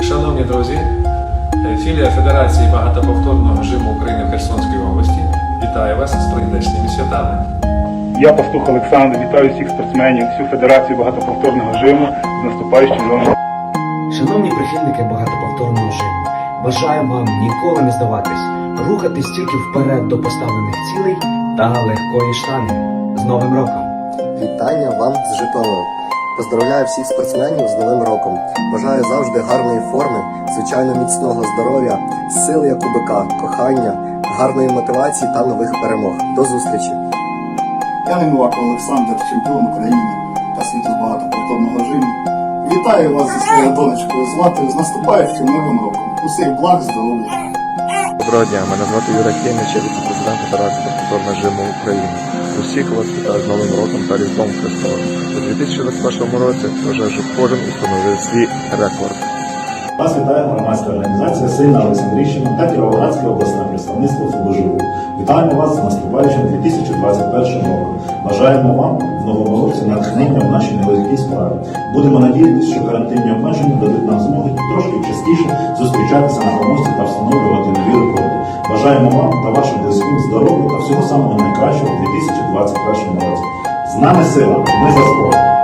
Шановні друзі, е, філія Федерації багатоповторного жиму України в Херсонській області вітає вас з прийдешніми святами. Я пастух Олександр, вітаю всіх спортсменів, всю федерацію багатоповторного жиму з наступаючим новим. Шановні прихильники багатоповторного жиму, бажаю вам ніколи не здаватись, рухатись тільки вперед до поставлених цілей та легкої штанги. З Новим роком! Вітання вам з Житомиру. Поздравляю всіх спортсменів з Новим роком. Бажаю завжди гарної форми, звичайно міцного здоров'я, сили як у бика, кохання, гарної мотивації та нових перемог. До зустрічі! Я Новак Олександр, чемпіон України та світу з багатоповторного жиму. Вітаю вас зі своєю донечкою Златою з наступаючим новим роком. Усіх благ, здоров'я. Доброго дня, мене звати Юрій Хеміч, я віце-президент Федерації повторного жиму України. Усіх вас вітаю з Новим роком та Різдвом Христовим. У 2021 році вважаю, що кожен установив свій рекорд. Вас вітає громадська організація Сильна Олександрівщина та Кіровоградське обласне представництво ФБЖУ. Вітаємо вас з наступаючим 2021 роком. Бажаємо вам в новому році натхнення в нашій нелегкій справі. Будемо надіятися, що карантинні обмеження дадуть нам змогу трошки частіше зустрічатися на помості та встановлювати нові. Бажаємо вам та вашим близьким здоров'я та всього самого найкращого в 2021 році. З нами сила, ми за спорт.